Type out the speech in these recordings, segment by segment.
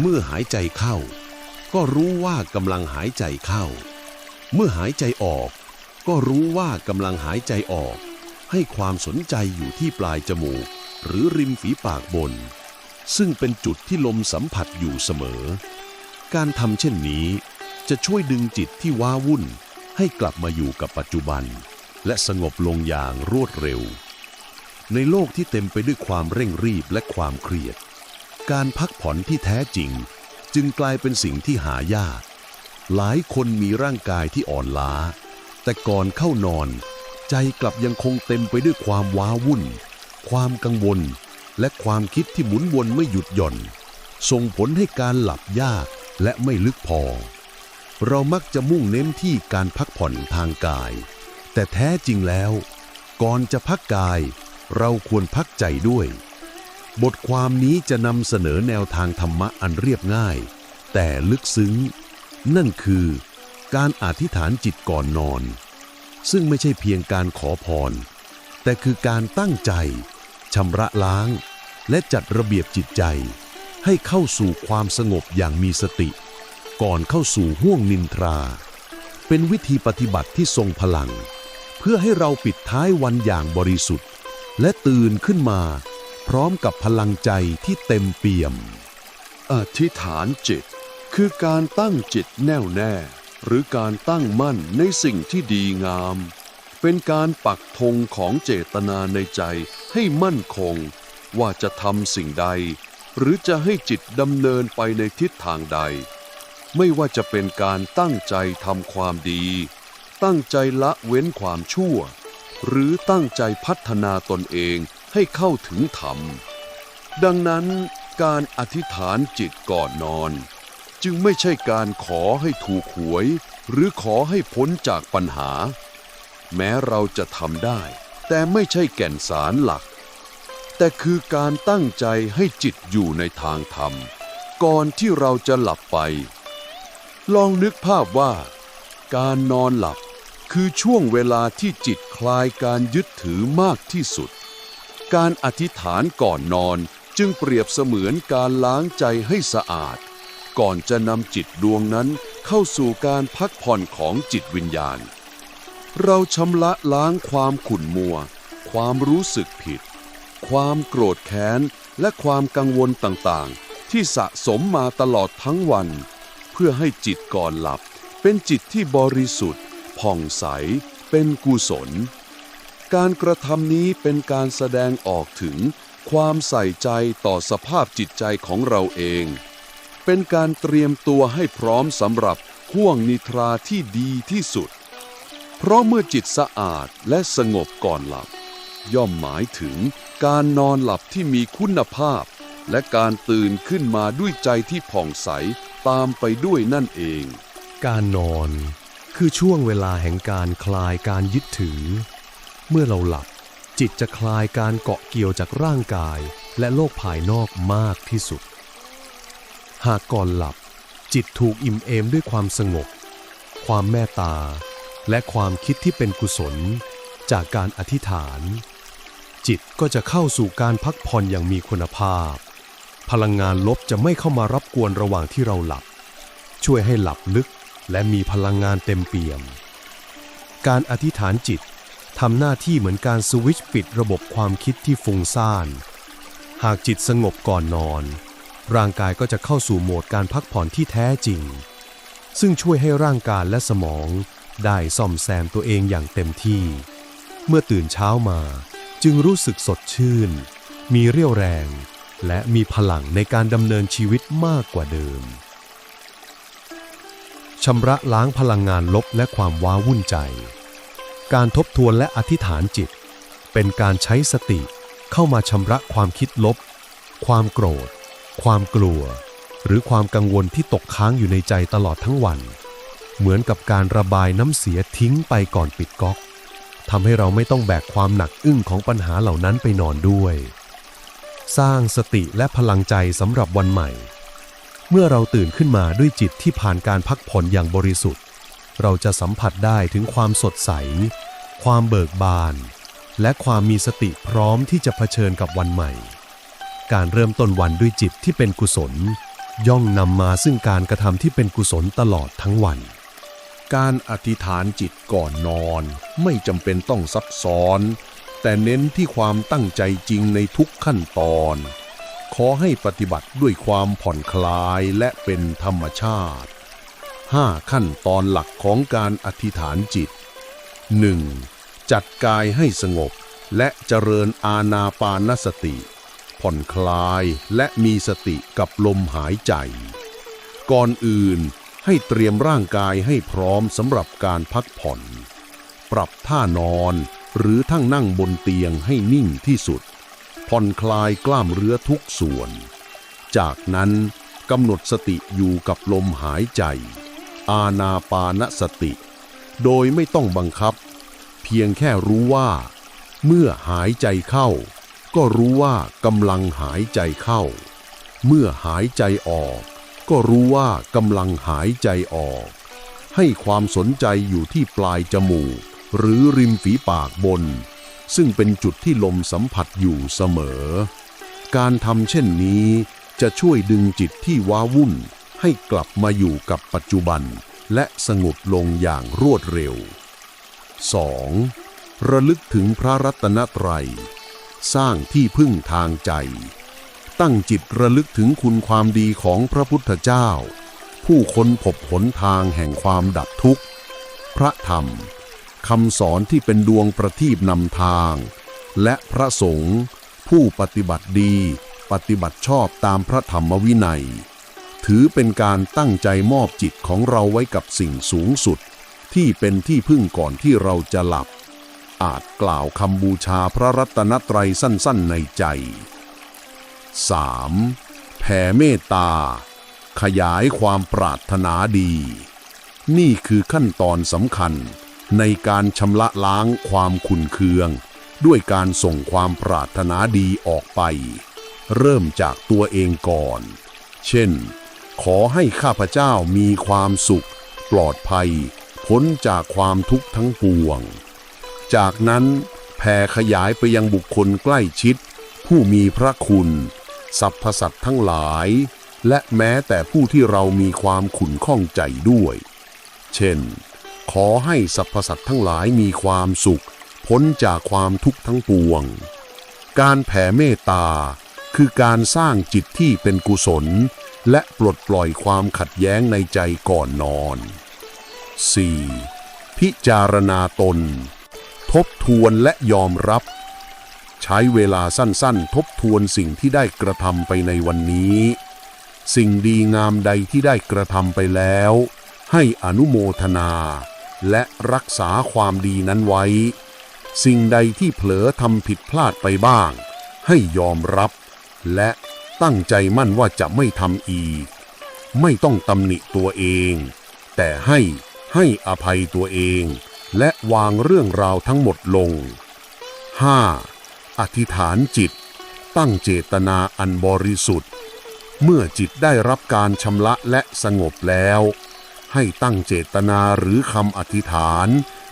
เมื่อหายใจเข้า ก็รู้ว่ากำลังหายใจเข้า เมื่อหายใจออก ก็รู้ว่ากำลังหายใจออก ให้ความสนใจอยู่ที่ปลายจมูก หรือริมฝีปากบน ซึ่งเป็นจุดที่ลมสัมผัสอยู่เสมอ การทำเช่นนี้จะช่วยดึงจิตที่ว้าวุ่น ให้กลับมาอยู่กับปัจจุบัน และสงบลงอย่างรวดเร็ว ในโลกที่เต็มไปด้วยความเร่งรีบและความเครียด การพักผ่อนที่แท้จริง จึงกลายเป็นสิ่งที่หายาก หลายคนมีร่างกายที่อ่อนล้า แต่ก่อนเข้านอน ใจกลับยังคงเต็มไปด้วยความว้าวุ่น ความกังวล และความคิดที่หมุนวนไม่หยุดหย่อน ส่งผลให้การหลับยากและไม่ลึกพอ เรามักจะมุ่งเน้นที่การพักผ่อนทางกาย แต่แท้จริงแล้ว ก่อนจะพักกาย เราควรพักใจด้วย บทความนี้จะนำเสนอแนวทางธรรมะอันเรียบง่าย แต่ลึกซึ้ง นั่นคือ การอธิษฐานจิตก่อนนอน ซึ่งไม่ใช่เพียงการขอพร แต่คือการตั้งใจชำระล้าง และจัดระเบียบจิตใจ ให้เข้าสู่ความสงบอย่างมีสติ ก่อนเข้าสู่ห้วงนินทรา เป็นวิธีปฏิบัติที่ทรงพลัง เพื่อให้เราปิดท้ายวันอย่างบริสุทธิ์ และตื่นขึ้นมา พร้อมกับพลังใจที่เต็มเปี่ยม อธิษฐานจิต คือการตั้งจิตแน่วแน่ หรือการตั้งมั่นในสิ่งที่ดีงาม เป็นการปักธงของเจตนาในใจให้มั่นคง ว่าจะทำสิ่งใด หรือจะให้จิตดำเนินไปในทิศทางใด ไม่ว่าจะเป็นการตั้งใจทำความดี ตั้งใจละเว้นความชั่ว หรือตั้งใจพัฒนาตนเอง ให้เข้าถึงธรรม ดังนั้นการอธิษฐานจิตก่อนนอน จึงไม่ใช่การขอให้ถูกหวย หรือขอให้พ้นจากปัญหา แม้เราจะทำได้ แต่ไม่ใช่แก่นสารหลัก แต่คือการตั้งใจให้จิตอยู่ในทางธรรม ก่อนที่เราจะหลับไป ลองนึกภาพว่า การนอนหลับคือช่วงเวลาที่จิตคลายการยึดถือมากที่สุด การอธิษฐานก่อนนอนจึงเปรียบเสมือนการล้างใจให้สะอาด ก่อนจะนำจิตดวงนั้นเข้าสู่การพักผ่อนของจิตวิญญาณ เราชำระล้างความขุ่นมัว ความรู้สึกผิด ความโกรธแค้น และความกังวลต่างๆ ที่สะสมมาตลอดทั้งวัน เพื่อให้จิตก่อนหลับ เป็นจิตที่บริสุทธิ์ ผ่องใส เป็นกุศล การกระทำนี้เป็นการแสดงออกถึงความใส่ใจต่อสภาพจิตใจของเราเอง เป็นการเตรียมตัวให้พร้อมสำหรับห่วงนิทราที่ดีที่สุด เพราะเมื่อจิตสะอาดและสงบก่อนหลับ ย่อมหมายถึงการนอนหลับที่มีคุณภาพ และการตื่นขึ้นมาด้วยใจที่ผ่องใสตามไปด้วยนั่นเอง การนอน คือช่วงเวลาแห่งการคลายการยึดถือ เมื่อเราหลับ จิตจะคลายการเกาะเกี่ยวจากร่างกาย และโลกภายนอกมากที่สุด หากก่อนหลับ จิตถูกอิ่มเอมด้วยความสงบ ความเมตตา และความคิดที่เป็นกุศล จากการอธิษฐาน จิตก็จะเข้าสู่การพักผ่อนอย่างมีคุณภาพ พลังงานลบจะไม่เข้ามารับกวนระหว่างที่เราหลับ ช่วยให้หลับลึกและมีพลังงานเต็มเปี่ยม การอธิษฐานจิต ทำหน้าที่เหมือนการสวิตช์ปิดระบบความคิดที่ฟุ้งซ่าน หากจิตสงบก่อนนอน ร่างกายก็จะเข้าสู่โหมดการพักผ่อนที่แท้จริง ซึ่งช่วยให้ร่างกายและสมองได้ซ่อมแซมตัวเองอย่างเต็มที่ เมื่อตื่นเช้ามาจึงรู้สึกสดชื่น มีเรี่ยวแรง และมีพลังในการดำเนินชีวิตมากกว่าเดิมชำระล้างพลังงานลบและความว้าวุ่นใจ การทบทวนและอธิษฐานจิต เป็นการใช้สติเข้ามาชำระความคิดลบ ความโกรธ ความกลัว หรือความกังวลที่ตกค้างอยู่ในใจตลอดทั้งวัน เหมือนกับการระบายน้ำเสียทิ้งไปก่อนปิดก๊อกทำให้เราไม่ต้องแบกความหนักอึ้งของปัญหาเหล่านั้นไปนอนด้วย สร้างสติและพลังใจสำหรับวันใหม่ เมื่อเราตื่นขึ้นมาด้วยจิตที่ผ่านการพักผ่อนอย่างบริสุทธิ์ เราจะสัมผัสได้ถึงความสดใส ความเบิกบาน และความมีสติพร้อมที่จะเผชิญกับวันใหม่ การเริ่มต้นวันด้วยจิตที่เป็นกุศล ย่อมนำมาซึ่งการกระทำที่เป็นกุศลตลอดทั้งวัน การอธิษฐานจิตก่อนนอน ไม่จำเป็นต้องซับซ้อน แต่เน้นที่ความตั้งใจจริงในทุกขั้นตอน ขอให้ปฏิบัติด้วยความผ่อนคลายและเป็นธรรมชาติ 5 ขั้นตอนหลักของการอธิษฐานจิต 1. จัดกายให้สงบและเจริญอาณาปานสติ ผ่อนคลายและมีสติกับลมหายใจ ก่อนอื่นให้เตรียมร่างกายให้พร้อมสำหรับการพักผ่อน ปรับท่านอนหรือทั้งนั่งบนเตียงให้นิ่งที่สุด ผ่อนคลายกล้ามเนื้อทุกส่วน จากนั้นกำหนดสติอยู่กับลมหายใจ อาณาปานสติ โดยไม่ต้องบังคับ เพียงแค่รู้ว่า เมื่อหายใจเข้า ก็รู้ว่ากำลังหายใจเข้า เมื่อหายใจออก ก็รู้ว่ากำลังหายใจออก ให้ความสนใจอยู่ที่ปลายจมูก หรือริมฝีปากบน ซึ่งเป็นจุดที่ลมสัมผัสอยู่เสมอ การทำเช่นนี้จะช่วยดึงจิตที่ว้าวุ่น ให้กลับมาอยู่กับปัจจุบันและสงบลงอย่างรวดเร็ว 2. ระลึกถึงพระรัตนตรัย สร้างที่พึ่งทางใจ ตั้งจิตระลึกถึงคุณความดีของพระพุทธเจ้า ผู้ค้นพบหนทางแห่งความดับทุกข์ พระธรรมคำสอนที่เป็นดวงประทีปนำทาง และพระสงฆ์ผู้ปฏิบัติดี ปฏิบัติชอบตามพระธรรมวินัย ถือเป็นการตั้งใจมอบจิตของเราไว้กับสิ่งสูงสุด ที่เป็นที่พึ่งก่อนที่เราจะหลับ อาจกล่าวคำบูชาพระรัตนตรัยสั้นๆในใจ 3. แผ่เมตตา ขยายความปรารถนาดี นี่คือขั้นตอนสำคัญในการชำระล้างความขุ่นเคือง ด้วยการส่งความปรารถนาดีออกไป เริ่มจากตัวเองก่อน เช่น ขอให้ข้าพเจ้ามีความสุข ปลอดภัย พ้นจากความทุกข์ทั้งปวง จากนั้นแผ่ขยายไปยังบุคคลใกล้ชิด ผู้มีพระคุณ สรรพสัตว์ทั้งหลาย และแม้แต่ผู้ที่เรามีความขุ่นข้องใจด้วย เช่น ขอให้สรรพสัตว์ทั้งหลายมีความสุข พ้นจากความทุกข์ทั้งปวง การแผ่เมตตาคือการสร้างจิตที่เป็นกุศล และปลดปล่อยความขัดแย้งในใจก่อนนอน 4. พิจารณาตน ทบทวนและยอมรับ ใช้เวลาสั้นๆ ทบทวนสิ่งที่ได้กระทำไปในวันนี้ สิ่งดีงามใดที่ได้กระทำไปแล้ว ให้อนุโมทนา และรักษาความดีนั้นไว้ สิ่งใดที่เผลอทำผิดพลาดไปบ้าง ให้ยอมรับ และ ตั้งใจมั่นว่าจะไม่ทำอีก ไม่ต้องตำหนิตัวเอง แต่ให้ให้อภัยตัวเอง และวางเรื่องราวทั้งหมดลง 5. อธิษฐานจิต ตั้งเจตนาอันบริสุทธิ์ เมื่อจิตได้รับการชำระและสงบแล้ว ให้ตั้งเจตนาหรือคำอธิษฐาน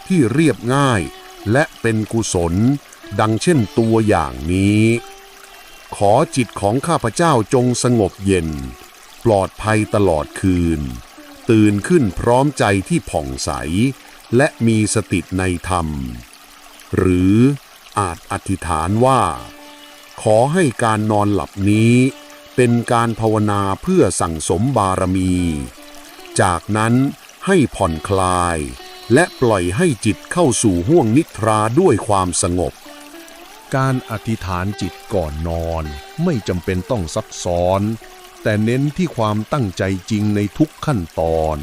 ที่เรียบง่ายและเป็นกุศล ดังเช่นตัวอย่างนี้ ขอจิตของข้าพเจ้าจงสงบเย็น ปลอดภัยตลอดคืน ตื่นขึ้นพร้อมใจที่ผ่องใส และมีสติในธรรม หรืออาจอธิษฐานว่า ขอให้การนอนหลับนี้เป็นการภาวนาเพื่อสั่งสมบารมี จากนั้นให้ผ่อนคลาย และปล่อยให้จิตเข้าสู่ห้วงนิทราด้วยความสงบ การอธิษฐานจิตก่อนนอนไม่จำเป็นต้องซับซ้อน แต่เน้นที่ความตั้งใจจริงในทุกขั้นตอน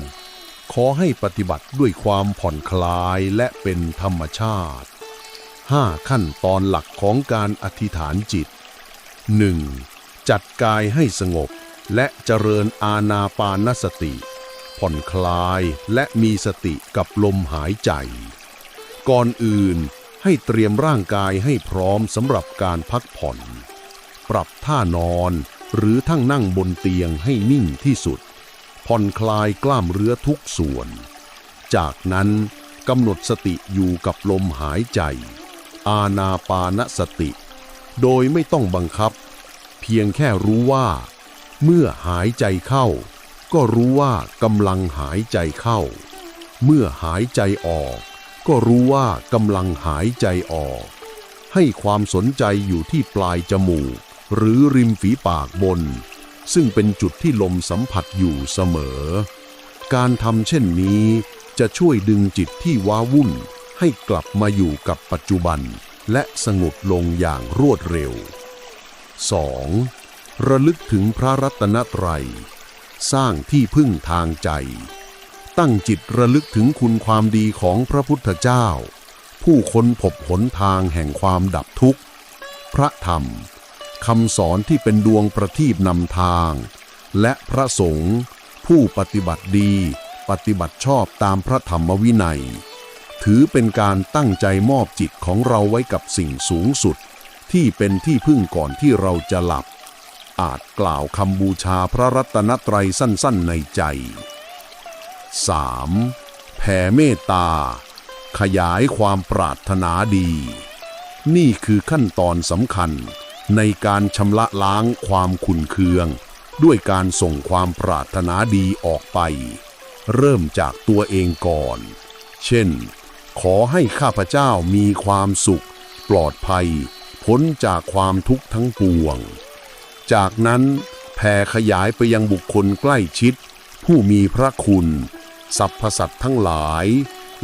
ขอให้ปฏิบัติด้วยความผ่อนคลายและเป็นธรรมชาติ 5 ขั้นตอนหลักของการอธิษฐานจิต 1. จัดกายให้สงบและเจริญอาณาปานสติ ผ่อนคลายและมีสติกับลมหายใจ ก่อนอื่น ให้เตรียมร่างกายให้พร้อมสำหรับการพักผ่อน ปรับท่านอนหรือทั้งนั่งบนเตียงให้นิ่งที่สุด ผ่อนคลายกล้ามเนื้อทุกส่วน จากนั้นกำหนดสติอยู่กับลมหายใจ อาณาปานสติ โดยไม่ต้องบังคับ เพียงแค่รู้ว่า เมื่อหายใจเข้า ก็รู้ว่ากำลังหายใจเข้า เมื่อหายใจออก ก็รู้ว่ากำลังหายใจออก ให้ความสนใจอยู่ที่ปลายจมูก หรือริมฝีปากบน ซึ่งเป็นจุดที่ลมสัมผัสอยู่เสมอ การทำเช่นนี้จะช่วยดึงจิตที่ว้าวุ่น ให้กลับมาอยู่กับปัจจุบัน และสงบลงอย่างรวดเร็ว 2. ระลึกถึงพระรัตนตรัย สร้างที่พึ่งทางใจ ตั้งจิตระลึกถึงคุณความดีของพระพุทธเจ้า ผู้ค้นพบหนทางแห่งความดับทุกข์ พระธรรมคำสอนที่เป็นดวงประทีปนำทาง และพระสงฆ์ผู้ปฏิบัติดีปฏิบัติชอบตามพระธรรมวินัย ถือเป็นการตั้งใจมอบจิตของเราไว้กับสิ่งสูงสุด ที่เป็นที่พึ่งก่อนที่เราจะหลับ อาจกล่าวคำบูชาพระรัตนตรัยสั้นๆในใจ 3. แผ่เมตตา ขยายความปรารถนาดี นี่คือขั้นตอนสำคัญในการชำระล้างความขุ่นเคือง ด้วยการส่งความปรารถนาดีออกไป เริ่มจากตัวเองก่อน เช่น ขอให้ข้าพเจ้ามีความสุข ปลอดภัย พ้นจากความทุกข์ทั้งปวง จากนั้นแผ่ขยายไปยังบุคคลใกล้ชิด ผู้มีพระคุณ สรรพสัตว์ทั้งหลาย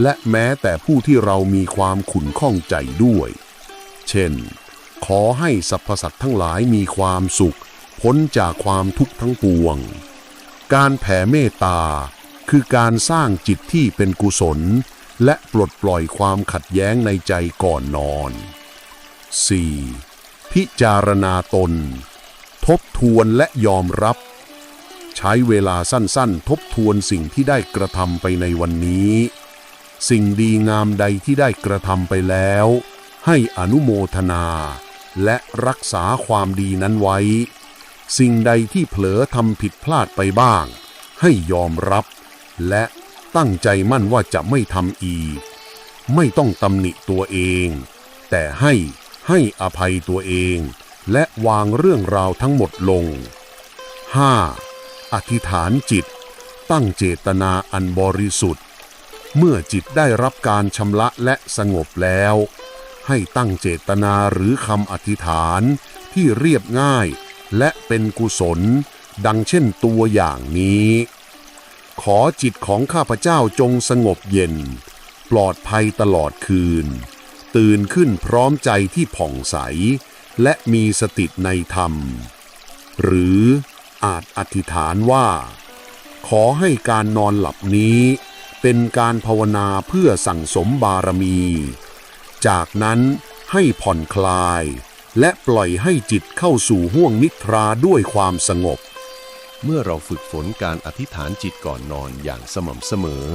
และแม้แต่ผู้ที่เรามีความขุนข้องใจด้วย เช่น ขอให้สรรพสัตว์ทั้งหลายมีความสุข พ้นจากความทุกข์ทั้งปวง การแผ่เมตตา คือการสร้างจิตที่เป็นกุศล และปลดปล่อยความขัดแย้งในใจก่อนนอน 4. พิจารณาตน ทบทวนและยอมรับ ใช้เวลาสั้นๆ ทบทวนสิ่งที่ได้กระทำไปในวันนี้ สิ่งดีงามใดที่ได้กระทำไปแล้ว ให้อนุโมทนา และรักษาความดีนั้นไว้ สิ่งใดที่เผลอทำผิดพลาดไปบ้าง ให้ยอมรับ และตั้งใจมั่นว่าจะไม่ทำอีก ไม่ต้องตำหนิตัวเอง แต่ให้ให้อภัยตัวเอง และวางเรื่องราวทั้งหมดลง 5. อธิษฐานจิต ตั้งเจตนาอันบริสุทธิ์ เมื่อจิตได้รับการชำระและสงบแล้ว ให้ตั้งเจตนาหรือคำอธิษฐานที่เรียบง่ายและเป็นกุศล ดังเช่นตัวอย่างนี้ ขอจิตของข้าพเจ้าจงสงบเย็น ปลอดภัยตลอดคืน ตื่นขึ้นพร้อมใจที่ผ่องใส และมีสติในธรรม หรือ อาจอธิษฐานว่า ขอให้การนอนหลับนี้ เป็นการภาวนาเพื่อสั่งสมบารมี จากนั้นให้ผ่อนคลาย และปล่อยให้จิตเข้าสู่ห้วงนิทราด้วยความสงบ เมื่อเราฝึกฝนการอธิษฐานจิตก่อนนอนอย่างสม่ำเสมอ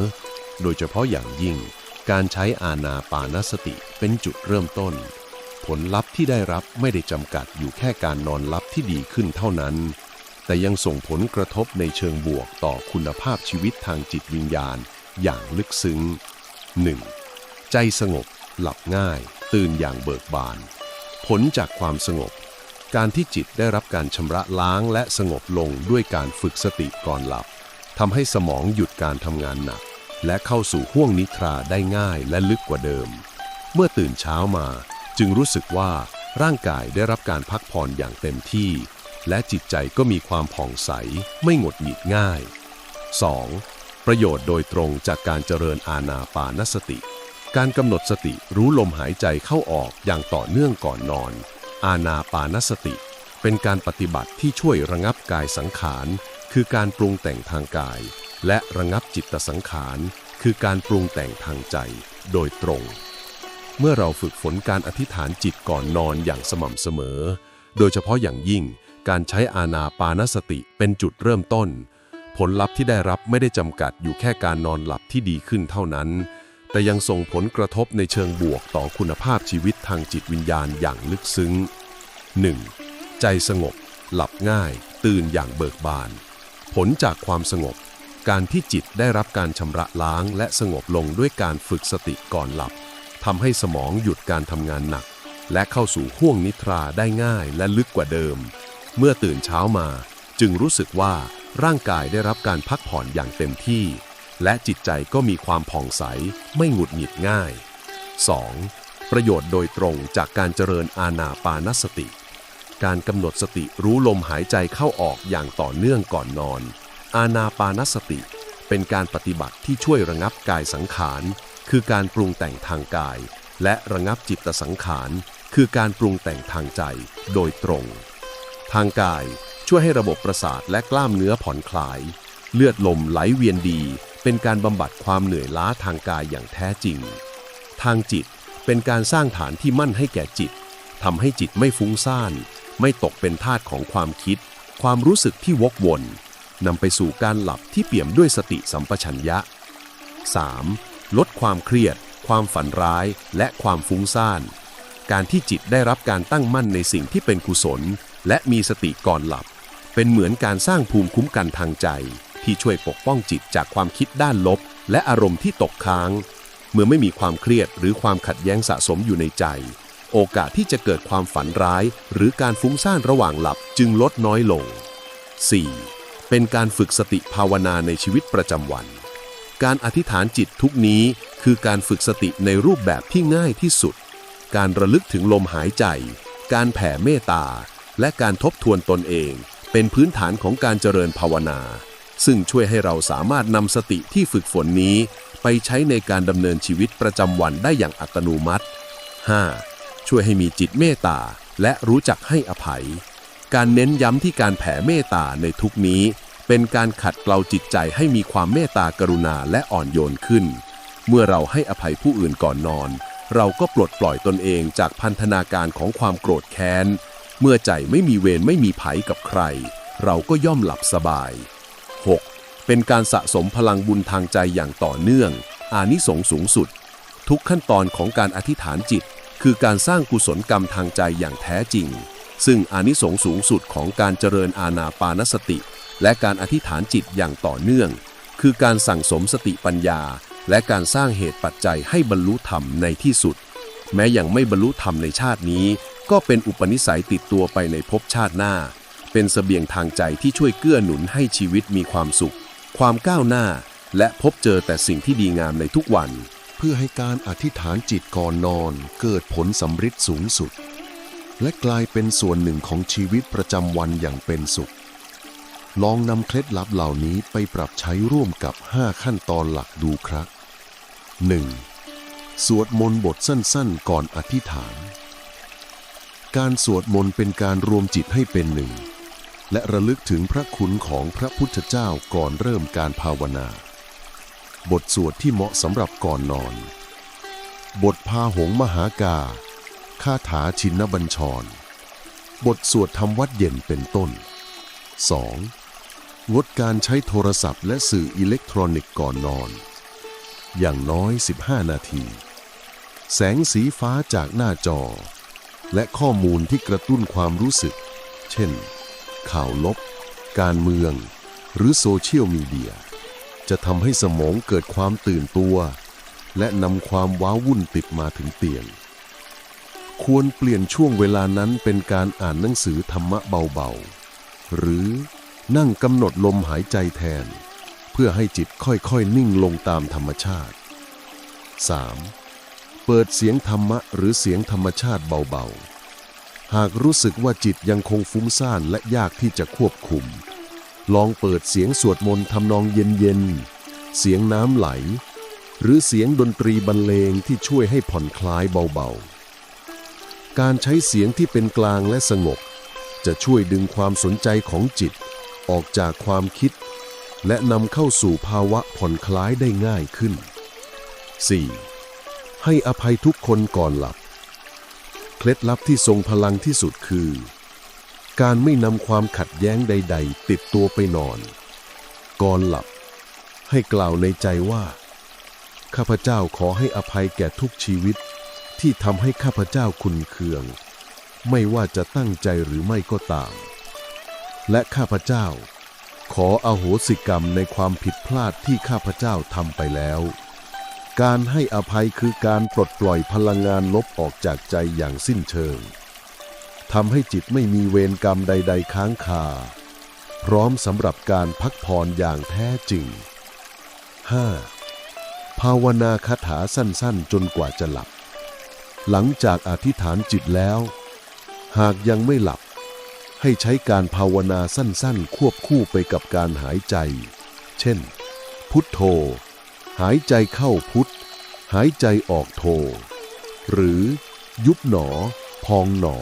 โดยเฉพาะอย่างยิ่ง การใช้อาณาปานสติเป็นจุดเริ่มต้น ผลลัพธ์ที่ได้รับไม่ได้จำกัดอยู่แค่การนอนหลับที่ดีขึ้นเท่านั้น แต่ยังส่งผลกระทบในเชิงบวกต่อคุณภาพชีวิตทางจิตวิญญาณ อย่างลึกซึ้ง 1. ใจสงบ หลับง่าย ตื่นอย่างเบิกบาน ผลจากความสงบ การที่จิตได้รับการชำระล้างและสงบลงด้วยการฝึกสติก่อนหลับทำให้สมองหยุดการทำงานหนัก และเข้าสู่ห้วงนิทราได้ง่ายและลึกกว่าเดิม เมื่อตื่นเช้ามาจึงรู้สึกว่าร่างกายได้รับการพักผ่อนอย่างเต็มที่ และจิตใจก็มีความผ่องใสไม่หงดหงิดง่าย 2. ประโยชน์โดยตรงจากการเจริญอาณาปานสติ การกำหนดสติรู้ลมหายใจเข้าออกอย่างต่อเนื่องก่อนนอน อาณาปานสติ เป็นการปฏิบัติที่ช่วยระงับกายสังขาร คือการปรุงแต่งทางกาย และระงับจิตสังขาร คือการปรุงแต่งทางใจ โดยตรง เมื่อเราฝึกฝนการอธิษฐานจิตก่อนนอนอย่างสม่ำเสมอ โดยเฉพาะอย่างยิ่ง การใช้อาณาปานสติเป็นจุดเริ่มต้น ผลลัพธ์ที่ได้รับไม่ได้จำกัดอยู่แค่การนอนหลับที่ดีขึ้นเท่านั้น แต่ยังส่งผลกระทบในเชิงบวกต่อคุณภาพชีวิตทางจิตวิญญาณอย่างลึกซึ้ง 1. ใจสงบ หลับง่าย ตื่นอย่างเบิกบาน ผลจากความสงบ การที่จิตได้รับการชำระล้างและสงบลงด้วยการฝึกสติก่อนหลับทำให้สมองหยุดการทำงานหนัก และเข้าสู่ห้วงนิทราได้ง่ายและลึกกว่าเดิม เมื่อตื่นเช้ามาจึงรู้สึกว่าร่างกายได้รับการพักผ่อนอย่างเต็มที่ และจิตใจก็มีความผ่องใสไม่หงุดหงิดง่าย 2. ประโยชน์โดยตรงจากการเจริญอาณาปานสติ การกำหนดสติรู้ลมหายใจเข้าออกอย่างต่อเนื่องก่อนนอน อาณาปานสติ เป็นการปฏิบัติที่ช่วยระงับกายสังขาร คือการปรุงแต่งทางกาย และระงับจิตสังขาร คือการปรุงแต่งทางใจโดยตรง ทางกายช่วยให้ระบบประสาทและกล้ามเนื้อผ่อนคลาย เลือดลมไหลเวียนดี เป็นการบำบัดความเหนื่อยล้าทางกายอย่างแท้จริง ทางจิตเป็นการสร้างฐานที่มั่นให้แก่จิตทำให้จิตไม่ฟุ้งซ่าน ไม่ตกเป็นทาสของความคิด ความรู้สึกที่วกวนนำไปสู่การหลับที่เปี่ยมด้วยสติสัมปชัญญะ 3. ลดความเครียด ความฝันร้าย และความฟุ้งซ่าน การที่จิตได้รับการตั้งมั่นในสิ่งที่เป็นกุศล และมีสติก่อนหลับ เป็นเหมือนการสร้างภูมิคุ้มกันทางใจ ที่ช่วยปกป้องจิตจากความคิดด้านลบ และอารมณ์ที่ตกค้าง เมื่อไม่มีความเครียดหรือความขัดแย้งสะสมอยู่ในใจ โอกาสที่จะเกิดความฝันร้าย หรือการฟุ้งซ่านระหว่างหลับจึงลดน้อยลง 4. เป็นการฝึกสติภาวนาในชีวิตประจำวัน การอธิษฐานจิตทุกนี้คือการฝึกสติในรูปแบบที่ง่ายที่สุด การระลึกถึงลมหายใจ การแผ่เมตตา และการทบทวนตนเองเป็นพื้นฐานของการเจริญภาวนา ซึ่งช่วยให้เราสามารถนำสติที่ฝึกฝนนี้ ไปใช้ในการดำเนินชีวิตประจำวันได้อย่างอัตโนมัติ 5. ช่วยให้มีจิตเมตตาและรู้จักให้อภัย การเน้นย้ำที่การแผ่เมตตาในทุกนี้ เป็นการขัดเกลาจิตใจให้มีความเมตตากรุณาและอ่อนโยนขึ้น เมื่อเราให้อภัยผู้อื่นก่อนนอน เราก็ปลดปล่อยตนเองจากพันธนาการของความโกรธแค้น เมื่อใจไม่มีเวรไม่มีภัยกับใคร เราก็ย่อมหลับสบาย 6. เป็นการสะสมพลังบุญทางใจอย่างต่อเนื่อง อานิสงส์สูงสุด ทุกขั้นตอนของการอธิษฐานจิต คือการสร้างกุศลกรรมทางใจอย่างแท้จริง ซึ่งอานิสงส์สูงสุดของการเจริญอาณาปานสติ และการอธิษฐานจิตอย่างต่อเนื่อง คือการสั่งสมสติปัญญา และการสร้างเหตุปัจจัยให้บรรลุธรรมในที่สุด แม้ยังไม่บรรลุธรรมในชาตินี้ ก็เป็นอุปนิสัยติดตัวไปในภพชาติหน้า เป็นเสบียงทางใจที่ช่วยเกื้อหนุนให้ชีวิตมีความสุข ความก้าวหน้า และพบเจอแต่สิ่งที่ดีงามในทุกวัน เพื่อให้การอธิษฐานจิตก่อนนอน เกิดผลสำฤทธิ์สูงสุด และกลายเป็นส่วนหนึ่งของชีวิตประจำวันอย่างเป็นสุข ลองนำเคล็ดลับเหล่านี้ไปปรับใช้ร่วมกับ 5 ขั้นตอนหลักดูครับ 1. สวดมนต์บทสั้นๆ ก่อนอธิษฐาน การสวดมนต์เป็นการรวมจิตให้เป็นหนึ่ง และระลึกถึงพระคุณของพระพุทธเจ้าก่อนเริ่มการภาวนา บทสวดที่เหมาะสำหรับก่อนนอน บทพาหงมหากาคาถาชินบัญชร บทสวดทำวัดเย็นเป็นต้น 2. งดการใช้โทรศัพท์และสื่ออิเล็กทรอนิกส์ก่อนนอน อย่างน้อย 15 นาที แสงสีฟ้าจากหน้าจอ และข้อมูลที่กระตุ้นความรู้สึก เช่น ข่าวลบ การเมือง หรือโซเชียลมีเดีย จะทำให้สมองเกิดความตื่นตัว และนำความว้าวุ่นติดมาถึงเตียง ควรเปลี่ยนช่วงเวลานั้นเป็นการอ่านหนังสือธรรมะเบาๆ หรือนั่งกำหนดลมหายใจแทน เพื่อให้จิตค่อยๆ นิ่งลงตามธรรมชาติ 3. เปิดเสียงธรรมะหรือเสียงธรรมชาติเบาๆ หากรู้สึกว่าจิตยังคงฟุ้งซ่านและยากที่จะควบคุม ลองเปิดเสียงสวดมนต์ทำนองเย็นๆ เสียงน้ำไหล หรือเสียงดนตรีบรรเลงที่ช่วยให้ผ่อนคลายเบาๆ การใช้เสียงที่เป็นกลางและสงบ จะช่วยดึงความสนใจของจิต ออกจากความคิด และนำเข้าสู่ภาวะผ่อนคลายได้ง่ายขึ้น 4. ให้อภัยทุกคนก่อนหลับ เคล็ดลับที่ทรงพลังที่สุดคือ การไม่นำความขัดแย้งใด ๆ ติดตัวไปนอน ก่อนหลับ ให้กล่าวในใจว่า ข้าพเจ้าขอให้อภัยแก่ทุกชีวิตที่ทำให้ข้าพเจ้าคุณเคือง ไม่ว่าจะตั้งใจหรือไม่ก็ตาม และข้าพเจ้า ขออโหสิกรรมในความผิดพลาดที่ข้าพเจ้าทำไปแล้ว การให้อภัยคือการปลดปล่อยพลังงานลบออกจากใจอย่างสิ้นเชิงทำให้จิตไม่มีเวรกรรมใด ๆ ค้างคา พร้อมสำหรับการพักผ่อนอย่างแท้จริง 5. ภาวนาคาถาสั้นๆ จนกว่าจะหลับ หลังจากอธิษฐานจิตแล้ว หากยังไม่หลับ ให้ใช้การภาวนาสั้นๆ ควบคู่ไปกับการหายใจ เช่น พุทโธ หายใจเข้าพุทธหายใจออกโธหรือยุบหนอ พองหนอ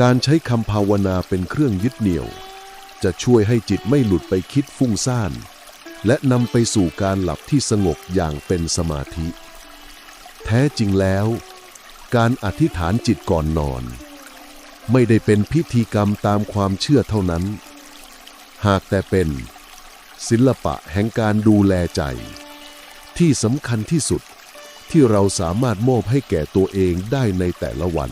การใช้คำภาวนาเป็นเครื่องยึดเหนี่ยว จะช่วยให้จิตไม่หลุดไปคิดฟุ้งซ่าน และนำไปสู่การหลับที่สงบอย่างเป็นสมาธิ แท้จริงแล้ว การอธิษฐานจิตก่อนนอน ไม่ได้เป็นพิธีกรรมตามความเชื่อเท่านั้น หากแต่เป็น ศิลปะแห่งการดูแลใจ ที่สำคัญที่สุดที่เราสามารถมอบให้แก่ตัวเองได้ในแต่ละวัน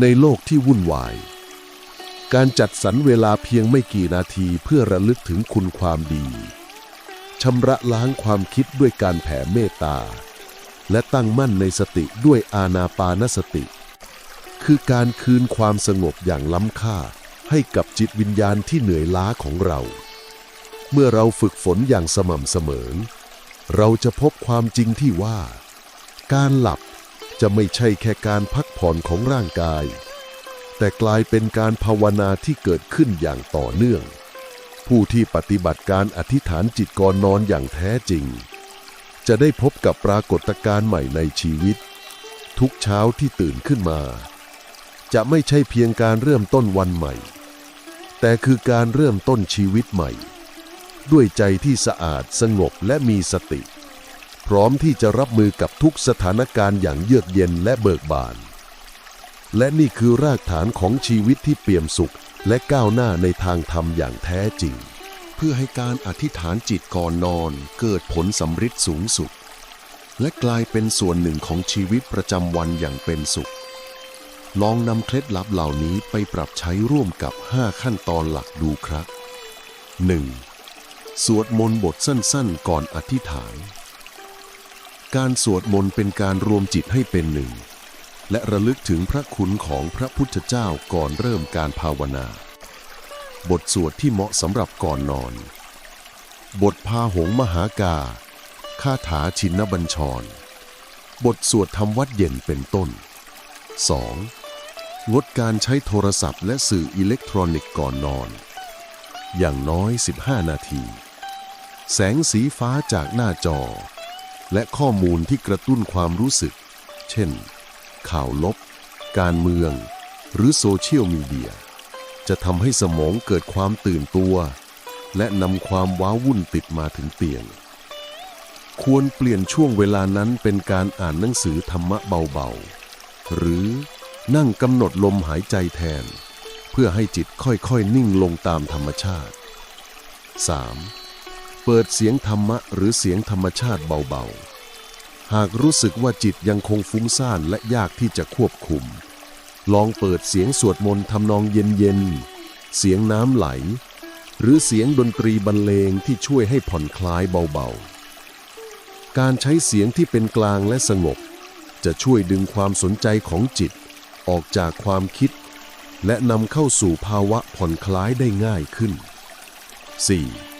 ในโลกที่วุ่นวาย การจัดสรรเวลาเพียงไม่กี่นาทีเพื่อระลึกถึงคุณความดีชำระล้างความคิดด้วยการแผ่เมตตา และตั้งมั่นในสติด้วยอานาปานสติ คือการคืนความสงบอย่างล้ำค่าให้กับจิตวิญญาณที่เหนื่อยล้าของเรา เมื่อเราฝึกฝนอย่างสม่ำเสมอ เราจะพบความจริงที่ว่า การหลับจะไม่ใช่แค่การพักผ่อนของร่างกาย แต่กลายเป็นการภาวนาที่เกิดขึ้นอย่างต่อเนื่อง ผู้ที่ปฏิบัติการอธิษฐานจิตก่อนนอนอย่างแท้จริง จะได้พบกับปรากฏการณ์ใหม่ในชีวิต ทุกเช้าที่ตื่นขึ้นมา จะไม่ใช่เพียงการเริ่มต้นวันใหม่ แต่คือการเริ่มต้นชีวิตใหม่ ด้วยใจที่สะอาดสงบและมีสติ พร้อมที่จะรับมือกับทุกสถานการณ์อย่างเยือกเย็นและเบิกบาน และนี่คือรากฐานของชีวิตที่เปี่ยมสุขและก้าวหน้าในทางธรรมอย่างแท้จริง เพื่อให้การอธิษฐานจิตก่อนนอนเกิดผลสำฤทธิ์สูงสุด และกลายเป็นส่วนหนึ่งของชีวิตประจำวันอย่างเป็นสุข ลองนำเคล็ดลับเหล่านี้ไปปรับใช้ร่วมกับ 5 ขั้นตอนหลักดูครับ 1. สวดมนต์บทสั้นๆ ก่อนอธิษฐาน การสวดมนต์เป็นการรวมจิตให้เป็นหนึ่ง และระลึกถึงพระคุณของพระพุทธเจ้าก่อนเริ่มการภาวนา บทสวดที่เหมาะสำหรับก่อนนอน บทพาหงส์มหากาคาถาชินบัญชร บทสวดทำวัดเย็นเป็นต้น 2. งดการใช้โทรศัพท์และสื่ออิเล็กทรอนิกส์ก่อนนอน อย่างน้อย 15 นาที แสงสีฟ้าจากหน้าจอ และข้อมูลที่กระตุ้นความรู้สึก เช่น ข่าวลบ การเมือง หรือโซเชียลมีเดีย จะทำให้สมองเกิดความตื่นตัว และนำความว้าวุ่นติดมาถึงเตียง ควรเปลี่ยนช่วงเวลานั้นเป็นการอ่านหนังสือธรรมะเบาๆ หรือนั่งกำหนดลมหายใจแทน เพื่อให้จิตค่อยๆ นิ่งลงตามธรรมชาติ 3. เปิดเสียงธรรมะหรือเสียงธรรมชาติเบาๆ หากรู้สึกว่าจิตยังคงฟุ้งซ่านและยากที่จะควบคุม ลองเปิดเสียงสวดมนต์ทำนองเย็นๆ เสียงน้ำไหล หรือเสียงดนตรีบรรเลงที่ช่วยให้ผ่อนคลายเบาๆ การใช้เสียงที่เป็นกลางและสงบ จะช่วยดึงความสนใจของจิต ออกจากความคิด และนำเข้าสู่ภาวะผ่อนคลายได้ง่ายขึ้น 4.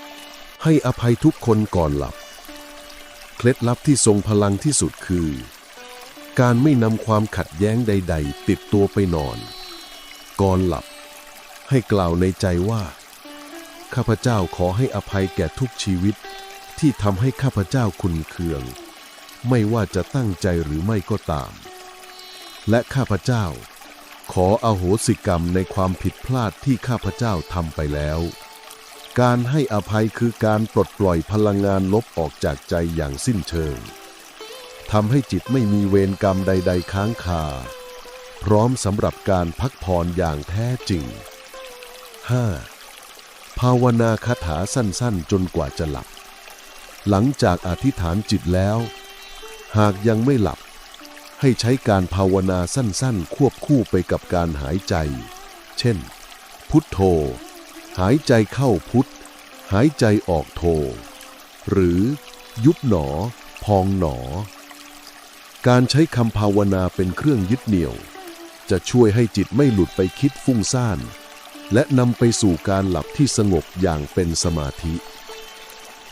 ให้อภัยทุกคนก่อนหลับ เคล็ดลับที่ทรงพลังที่สุดคือ การไม่นำความขัดแย้งใด ๆ ติดตัวไปนอน ก่อนหลับ ให้กล่าวในใจว่า ข้าพเจ้าขอให้อภัยแก่ทุกชีวิต ที่ทำให้ข้าพเจ้าคุนเคือง ไม่ว่าจะตั้งใจหรือไม่ก็ตาม และข้าพเจ้า ขออโหสิกรรมในความผิดพลาดที่ข้าพเจ้าทำไปแล้ว การให้อภัยคือการปลดปล่อยพลังงานลบออกจากใจอย่างสิ้นเชิงทำให้จิตไม่มีเวรกรรมใด ๆ ค้างคา พร้อมสำหรับการพักผ่อนอย่างแท้จริง 5. ภาวนาคาถาสั้นๆ จนกว่าจะหลับ หลังจากอธิษฐานจิตแล้ว หากยังไม่หลับ ให้ใช้การภาวนาสั้นๆ ควบคู่ไปกับการหายใจ เช่น พุทโธ หายใจเข้าพุทธ หายใจออกโธหรือยุบหนอ พองหนอ การใช้คำภาวนาเป็นเครื่องยึดเหนี่ยว จะช่วยให้จิตไม่หลุดไปคิดฟุ้งซ่าน และนำไปสู่การหลับที่สงบอย่างเป็นสมาธิ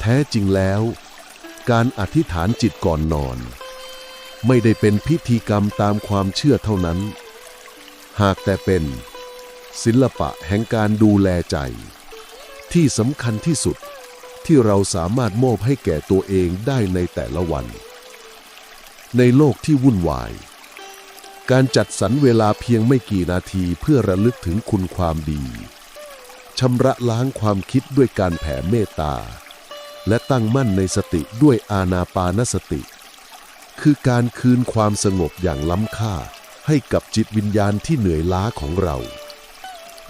แท้จริงแล้ว การอธิษฐานจิตก่อนนอน ไม่ได้เป็นพิธีกรรมตามความเชื่อเท่านั้น หากแต่เป็น ศิลปะแห่งการดูแลใจ ที่สำคัญที่สุดที่เราสามารถมอบให้แก่ตัวเองได้ในแต่ละวัน ในโลกที่วุ่นวาย การจัดสรรเวลาเพียงไม่กี่นาทีเพื่อระลึกถึงคุณความดีชำระล้างความคิดด้วยการแผ่เมตตา และตั้งมั่นในสติด้วยอานาปานสติ คือการคืนความสงบอย่างล้ำค่าให้กับจิตวิญญาณที่เหนื่อยล้าของเรา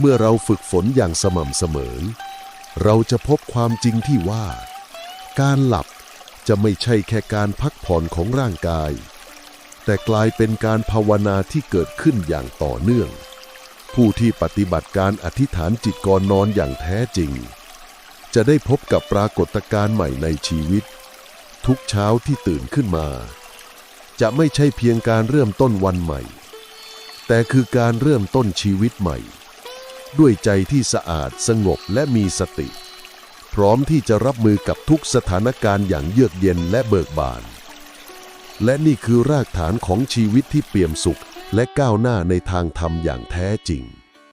เมื่อเราฝึกฝนอย่างสม่ำเสมอ เราจะพบความจริงที่ว่า การหลับจะไม่ใช่แค่การพักผ่อนของร่างกาย แต่กลายเป็นการภาวนาที่เกิดขึ้นอย่างต่อเนื่อง ผู้ที่ปฏิบัติการอธิษฐานจิตก่อนนอนอย่างแท้จริง จะได้พบกับปรากฏการณ์ใหม่ในชีวิต ทุกเช้าที่ตื่นขึ้นมา จะไม่ใช่เพียงการเริ่มต้นวันใหม่ แต่คือการเริ่มต้นชีวิตใหม่ ด้วยใจที่สะอาดสงบและมีสติ พร้อมที่จะรับมือกับทุกสถานการณ์อย่างเยือกเย็นและเบิกบาน และนี่คือรากฐานของชีวิตที่เปี่ยมสุขและก้าวหน้าในทางธรรมอย่างแท้จริง